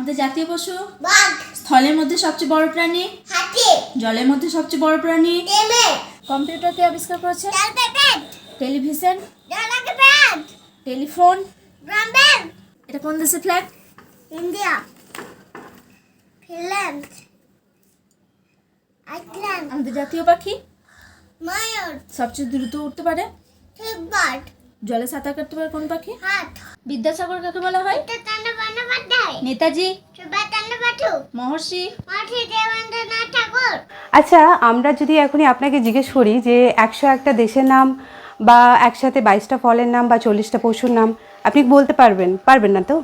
আমাদের জাতীয় পশু? বাঘ। স্থলের মধ্যে সবচেয়ে বড় প্রাণী? হাতি। জলের মধ্যে সবচেয়ে বড় প্রাণী? টেমে কম্পিউটারকে আবিষ্কার করেছে? টেলিভিশন? টেলিফোন? এটা কোন দেশে ফ্ল্যাগ ইন্ডিয়া। ফিনল্যান্ড। আইসল্যান্ড। আমাদের জাতীয় পাখি? ময়ূর। সবচেয়ে দ্রুত উঠতে পারে? জলে সাঁতার কাটতে পারে কোন পাখি? হাত। বিদ্যাসাগর কাকে বলা হয়? নেতাজি। মহর্ষি। ঠাকুর। আচ্ছা আমরা যদি এখনই আপনাকে জিজ্ঞেস করি যে একশো একটা দেশের নাম বা একসাথে বাইশটা ফলের নাম বা চল্লিশটা পশুর নাম আপনি বলতে পারবেন পারবেন না তো?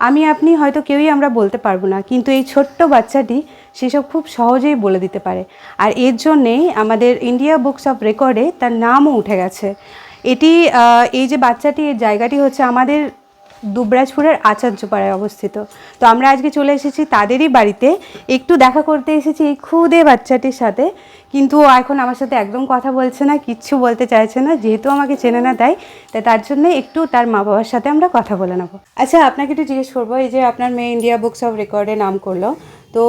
আমি আপনি হয়তো কেউই আমরা বলতে পারব না কিন্তু এই ছোট্ট বাচ্চাটি সেসব খুব সহজেই বলে দিতে পারে। আর এর জন্যেই আমাদের ইন্ডিয়া বুকস অফ রেকর্ডে তার নামও উঠে গেছে। এটি এই যে বাচ্চাটি এর জায়গাটি হচ্ছে আমাদের দুবরাজপুরের আচার্যপাড়ায় অবস্থিত। তো আমরা আজকে চলে এসেছি তাদেরই বাড়িতে। একটু দেখা করতে এসেছি এই খুদে বাচ্চাটির সাথে। কিন্তু ও এখন আমার সাথে একদম কথা বলছে না, কিচ্ছু বলতে চাইছে না, যেহেতু আমাকে চেনে না তাই। তাই তার জন্য একটু তার মা বাবার সাথে আমরা কথা বলে নেব। আচ্ছা আপনাকে একটু জিজ্ঞেস করব, এই যে আপনার মেয়ে ইন্ডিয়া বুকস অফ রেকর্ডে নাম করল, তো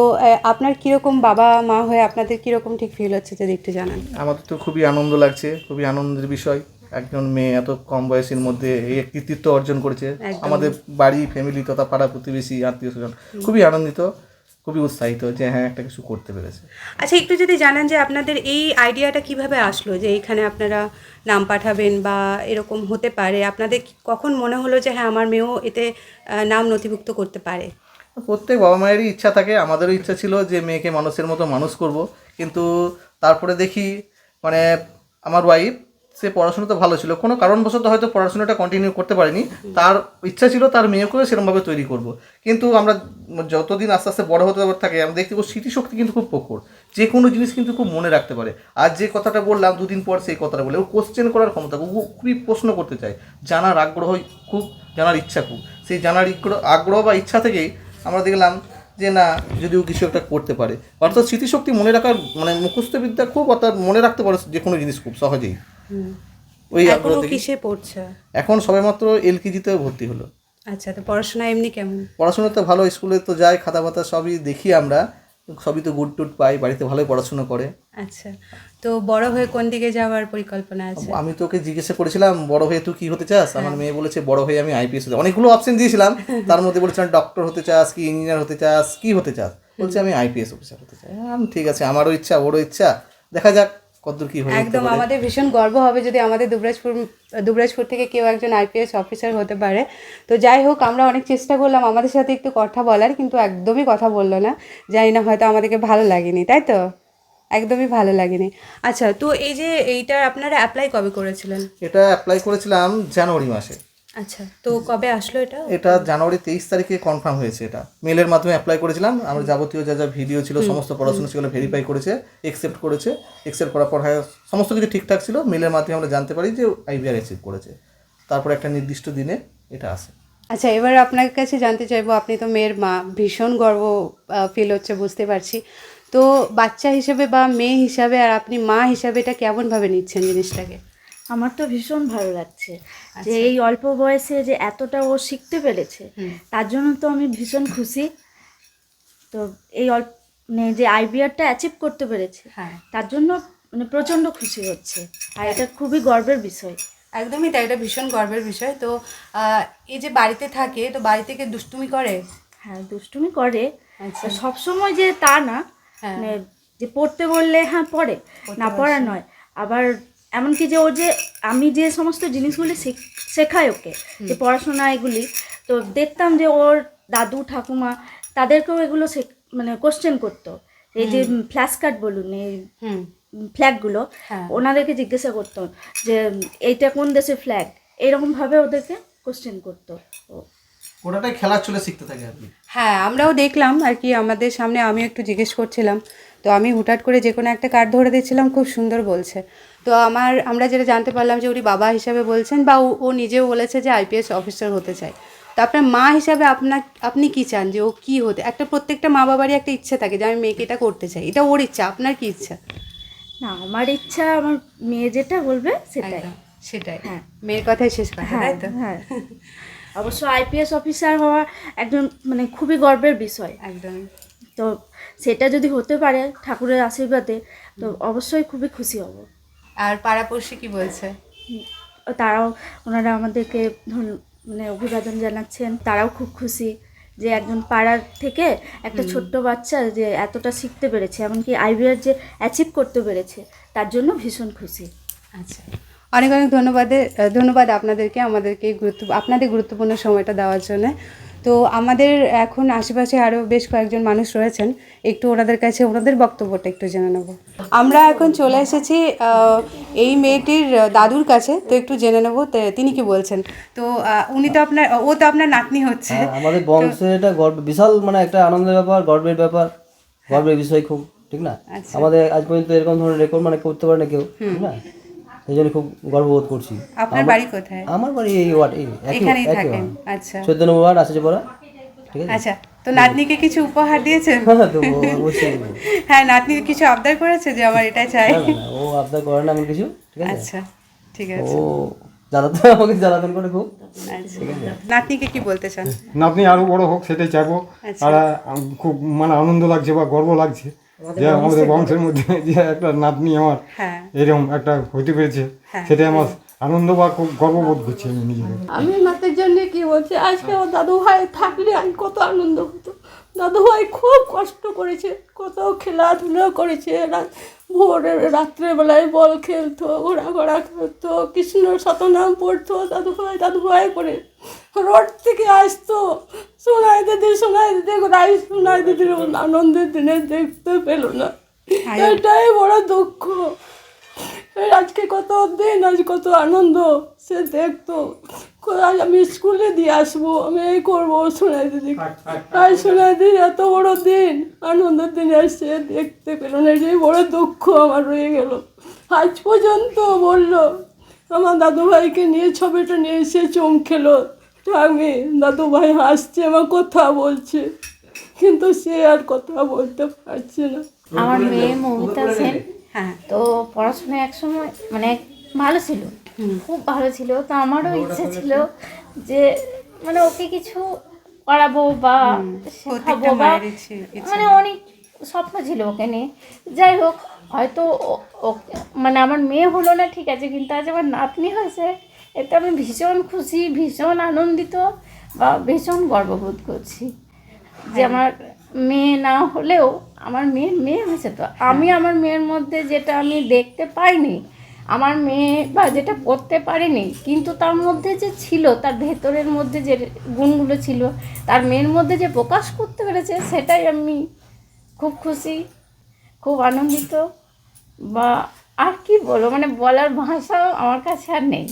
আপনার কীরকম বাবা মা হয়ে আপনাদের কীরকম ঠিক ফিল হচ্ছে যদি একটু জানান? আমাদের তো খুবই আনন্দ লাগছে, খুবই আনন্দের বিষয়। একজন মেয়ে এত কম বয়সের মধ্যে এই কৃতিত্ব অর্জন করেছে। আমাদের বাড়ি ফ্যামিলি তথা পাড়া প্রতিবেশী আত্মীয় স্বজন খুবই আনন্দিত খুবই উৎসাহিত যে হ্যাঁ একটা কিছু করতে পেরেছে। আচ্ছা একটু যদি জানান যে আপনাদের এই আইডিয়াটা কীভাবে আসলো যে এইখানে আপনারা নাম পাঠাবেন বা এরকম হতে পারে? আপনাদের কখন মনে হলো যে হ্যাঁ আমার মেয়েও এতে নাম নথিভুক্ত করতে পারে? প্রত্যেক বাবা মায়েরই ইচ্ছা থাকে আমাদেরও ইচ্ছা ছিল যে মেয়েকে মানুষের মতো মানুষ করব। কিন্তু তারপরে দেখি মানে আমার ওয়াইফ সে পড়াশোনাতে ভালো ছিল। কোনো কারণবশত হয়তো পড়াশোনাটা কন্টিনিউ করতে পারেনি। তার ইচ্ছা ছিল তার মেয়েকেও সেরকমভাবে তৈরি করব। কিন্তু আমরা যতদিন আস্তে আস্তে বড় হতে থাকে আমরা দেখতে পাবো স্মৃতিশক্তি কিন্তু খুব প্রখর। যে কোনো জিনিস কিন্তু খুব মনে রাখতে পারে। আর যে কথাটা বললাম দুদিন পর সেই কথাটা বলে। ও কোশ্চেন করার ক্ষমতা ও খুবই প্রশ্ন করতে চায়। জানার আগ্রহ খুব জানার ইচ্ছা খুব। সেই জানার আগ্রহ- আগ্রহ বা ইচ্ছা থেকেই আমরা দেখলাম যে না যদিও কিছু একটা করতে পারে। অর্থাৎ স্মৃতিশক্তি মনে রাখার মানে মুখস্থবিদ্যা খুব অর্থাৎ মনে রাখতে পারে যে কোনো জিনিস খুব সহজেই। ওই আগ্রহ এখনও থেকে কিসে পড়ছে? এখন সবেমাত্র এলকেজিতে ভর্তি হলো। আচ্ছা তো পড়াশোনা এমনি কেমন? পড়াশোনা তো ভালো স্কুলে তো যায় খাতা পাতা সবই দেখি আমরা। সবই তো গুড টুড পাই বাড়িতে ভালোই পড়াশোনা করে। আচ্ছা তো বড় হয়ে কোন দিকে যাওয়ার পরিকল্পনা আছে? আমি তোকে জিজ্ঞেস করেছিলাম বড় হয়ে তুই কি হতে চাস? আমার মেয়ে বলেছে বড় হয়ে আমি আইপিএস হতে অনেকগুলো অপশন দিয়েছিলাম তার মধ্যে বলেছিলাম ডক্টর হতে চাস কি ইঞ্জিনিয়ার হতে চাস কি হতে চাস? বলছে আমি আইপিএস অফিসার হতে চাই। ঠিক আছে আমারও ইচ্ছা ওরও ইচ্ছা। দেখা যাক কতদূর কি হবে একদম আমাদের ভীষণ গর্ব হবে যদি আমাদের দুবরাজপুর দুবরাজপুর থেকে কেউ একজন আইপিএস অফিসার হতে পারে। তো যাই হোক আমরা অনেক চেষ্টা করলাম আমাদের সাথে একটু কথা বলার কিন্তু একদমই কথা বলল না। জানি না হয়তো আমাদেরকে ভালো লাগেনি তাই তো? একদমই ভালো লাগেনি। আচ্ছা তো এই যে এইটা আপনারা অ্যাপ্লাই কবে করেছিলেন? এটা অ্যাপ্লাই করেছিলাম জানুয়ারি মাসে। আচ্ছা তো কবে আসলো এটা? এটা জানুয়ারি তেইশ তারিখে কনফার্ম হয়েছে এটা। মেলের মাধ্যমে অ্যাপ্লাই করেছিলাম। আমার যাবতীয় যা যা ভিডিও ছিল সমস্ত পড়াশোনা সেগুলো ভেরিফাই করেছে একসেপ্ট করেছে। একসেপ্ট করার পর হ্যাঁ সমস্ত কিছু ঠিকঠাক ছিল। মেলের মাধ্যমে আমরা জানতে পারি যে আইবিআর রিসিভ করেছে। তারপর একটা নির্দিষ্ট দিনে এটা আসে। আচ্ছা এবার আপনার কাছে জানতে চাইব আপনি তো মেয়ের মা ভীষণ গর্ব ফিল হচ্ছে বুঝতে পারছি। তো বাচ্চা হিসেবে বা মেয়ে হিসাবে আর আপনি মা হিসাবে এটা কেমনভাবে নিচ্ছেন জিনিসটাকে? আমার তো ভীষণ ভালো লাগছে যে এই অল্প বয়সে যে এতটা ও শিখতে পেরেছে তার জন্য তো আমি ভীষণ খুশি। তো এই অল্প মানে যে আইবিআরটা অ্যাচিভ করতে পেরেছে হ্যাঁ। তার জন্য মানে প্রচণ্ড খুশি হচ্ছে। আর এটা খুবই গর্বের বিষয়। একদমই তাই এটা ভীষণ গর্বের বিষয়। তো এই যে বাড়িতে থাকে তো বাড়ি থেকে দুষ্টুমি করে? হ্যাঁ দুষ্টুমি করে। আচ্ছা। সব সময় যে তা না হ্যাঁ। মানে যে পড়তে বললে হ্যাঁ পড়ে। না পড়া নয় আবার এমনকি যে ও যে আমি যে সমস্ত জিনিসগুলি শেখ- শেখাই ওকে যে পড়াশোনা এগুলি তো দেখতাম যে ওর দাদু ঠাকুমা তাদেরকেও এগুলো শেখ- মানে কোশ্চেন করতো। এই যে ফ্ল্যাশ কার্ড বলুন এই ফ্ল্যাগগুলো হ্যাঁ। ওনাদেরকে জিজ্ঞাসা করতো যে এইটা কোন দেশের ফ্ল্যাগ এরকমভাবে ওদেরকে কোশ্চেন করতো। ও ওটাটাই খেলার চলে শিখতে থাকে আর হ্যাঁ আমরাও দেখলাম আর কি আমাদের সামনে আমিও একটু জিজ্ঞেস করছিলাম। তো আমি হুটহাট করে যে কোনো একটা কার্ড ধরে দিচ্ছিলাম খুব সুন্দর বলছে। তো আমার আমরা যেটা জানতে পারলাম যে উনি বাবা হিসাবে বলছেন বা ও- নিজেও বলেছে যে আইপিএস অফিসার হতে চায় তো আপনার মা হিসাবে আপনার আপনি কি চান যে ও কি হতে একটা প্রত্যেকটা মা বাবারই একটা ইচ্ছে থাকে যে আমি মেয়েকে এটা করতে চাই। এটা ওর ইচ্ছা আপনার কি ইচ্ছা? না আমার ইচ্ছা আমার মেয়ে যেটা বলবে সেটাই। সেটাই। হ্যাঁ। মেয়ের কথাই শেষ কথা হ্যাঁ তাই তো? হ্যাঁ। অবশ্য আইপিএস অফিসার হওয়া একজন মানে খুবই গর্বের বিষয়। একদম। তো সেটা যদি হতে পারে ঠাকুরের আশীর্বাদে তো অবশ্যই খুবই খুশি হব। আর পাড়াপড়শি কি বলছে? তারাও ওনারা আমাদেরকে মানে অভিবাদন জানাচ্ছেন। তারাও খুব খুশি যে একজন পাড়ার থেকে একটা ছোট্ট বাচ্চা যে এতটা শিখতে পেরেছে এমনকি আইবিআর যে অ্যাচিভ করতে পেরেছে তার জন্য ভীষণ খুশি। আচ্ছা। অনেক অনেক ধন্যবাদের ধন্যবাদ আপনাদেরকে আমাদেরকে গুরুত্ব আপনাদের গুরুত্বপূর্ণ সময়টা দেওয়ার জন্য। তো আমাদের এখন আশেপাশে আরও বেশ কয়েকজন মানুষ রয়েছেন একটু ওনাদের কাছে ওনাদের বক্তব্যটা একটু জেনে নেব। আমরা এখন চলে এসেছি এই মেয়েটির দাদুর কাছে তো একটু জেনে নেব তিনি কি বলছেন। তো উনি তো আপনার ও তো আপনার নাতনি হচ্ছে। হ্যাঁ, আমাদের বংশের এটা গর্ব বিশাল মানে একটা আনন্দের ব্যাপার গর্বের ব্যাপার গর্বের বিষয় খুব ঠিক না? আচ্ছা। আমাদের আজ পর্যন্ত এরকম ধরনের রেকর্ড মানে করতে পারে না কেউ ঠিক না? এই জন্য খুব গর্ববোধ করছি। আপনার বাড়ি কোথায়? আমার বাড়ি এই ওয়ার্ড এই এখানেই থাকেন। আচ্ছা। চোদ্দ নম্বর ওয়ার্ড আসছে পড়া ঠিক আছে? আচ্ছা তো নাতনিকে কিছু উপহার দিয়েছেন? হ্যাঁ, তো অবশ্যই হ্যাঁ নাতনি কিছু আবদার করেছে যে আমার এটা চাই? ও আবদার করে না এমন কিছু ঠিক আছে? আচ্ছা ঠিক ও আছে জ্বালাতন আমাকে জ্বালাতন করে খুব। আচ্ছা। নাতনিকে কি বলতে চান? নাতনি আরও বড় হোক সেটাই চাইব। আর খুব মানে আনন্দ লাগছে বা গর্ব লাগছে। যে আমাদের বংশের মধ্যে যে একটা নাতনি আমার হ্যাঁ। এরকম একটা হইতে পেরেছে সেটা আমার আনন্দ বা খুব গর্ববোধ করছি আমি নিজেকে। আমি নাতের জন্য কি বলছি আজকে আমার দাদু ভাই থাকলে আমি কত আনন্দ হতো। দাদু ভাই খুব কষ্ট করেছে কত খেলাধুলো করেছে ভোরে রাত্রেবেলায় বল খেলতো ঘোরাঘোরা খেলতো কৃষ্ণ শতনাম পড়তো দাদু ভাই দাদু ভাই করে রোড থেকে আসতো। সোনাই দিদি সোনাই দিদি রাই সোনাই দিদির আনন্দের দিনে দেখতে পেল না। এটাই বড় দুঃখ। আজকে কত দিন আজ কত আনন্দ সে দেখতো। আজ আমি স্কুলে দিয়ে আসব আমি এই করব সোনাই দিদি। তাই সোনাই দিদি এত বড় দিন আনন্দের দিন এসে দেখতে পেল না এই বড় দুঃখ আমার রয়ে গেল। আজ পর্যন্ত বলল আমার দাদু ভাইকে নিয়ে ছবিটা নিয়ে এসে চমকেলো আমি দাদু ভাই হাসছে আমার কথা বলছে কিন্তু সে আর কথা বলতে পারছে না। আমার মেয়ে মৌমিতা সেন হ্যাঁ। তো পড়াশোনা একসময় মানে ভালো ছিল। খুব ভালো ছিল। তো আমারও ইচ্ছে ছিল যে মানে ওকে কিছু করাবো বা শেখাবো বা। মানে অনেক স্বপ্ন ছিল ওকে নিয়ে। যাই হোক হয়তো ও- ও- মানে আমার মেয়ে হলো না ঠিক আছে কিন্তু আজ আমার নাতনি হয়েছে এতে আমি ভীষণ খুশি ভীষণ আনন্দিত বা ভীষণ গর্ববোধ করছি যে আমার মেয়ে না হলেও আমার মেয়ের মেয়ে হয়েছে তো। আমি আমার মেয়ের মধ্যে যেটা আমি দেখতে পাইনি আমার মেয়ে বা যেটা করতে পারেনি, কিন্তু তার মধ্যে যে ছিল, তার ভেতরের মধ্যে যে গুণগুলো ছিল, তার মেয়ের মধ্যে যে প্রকাশ করতে পেরেছে, সেটাই আমি খুব খুশি, খুব আনন্দিত বা আর কি বলব মানে বলার ভাষা আমার কাছে আর নেই।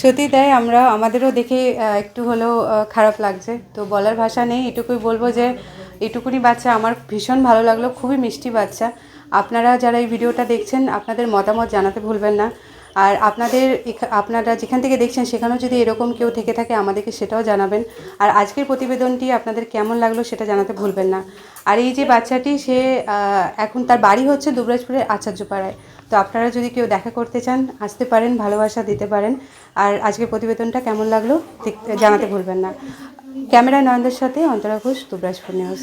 সত্যি তাই, আমরা, আমাদেরও দেখে একটু হলেও খারাপ লাগছে। তো বলার ভাষা নেই, এটুকুই বলব যে, এটুকুনি বাচ্চা, আমার ভীষণ ভালো লাগল, খুবই মিষ্টি বাচ্চা। আপনারা যারা এই ভিডিওটা দেখছেন, আপনাদের মতামত জানাতে ভুলবেন না। আর আপনাদের আপনারা যেখান থেকে দেখছেন, সেখানেও যদি এরকম কেউ থেকে থাকে, আমাদেরকে সেটাও জানাবেন। আর আজকের প্রতিবেদনটি আপনাদের কেমন লাগল, সেটা জানাতে ভুলবেন না। আর এই যে বাচ্চাটি, সে এখন তার বাড়ি হচ্ছে দুবরাজপুরের আচার্যপাড়ায়। তো আপনারা যদি কেউ দেখা করতে চান, আসতে পারেন, ভালোবাসা দিতে পারেন। আর আজকের প্রতিবেদনটা কেমন লাগল জানাতে ভুলবেন না। ক্যামেরা নয়নদের সাথে অন্তরা ঘোষ, দুবরাজপুর নিউজ।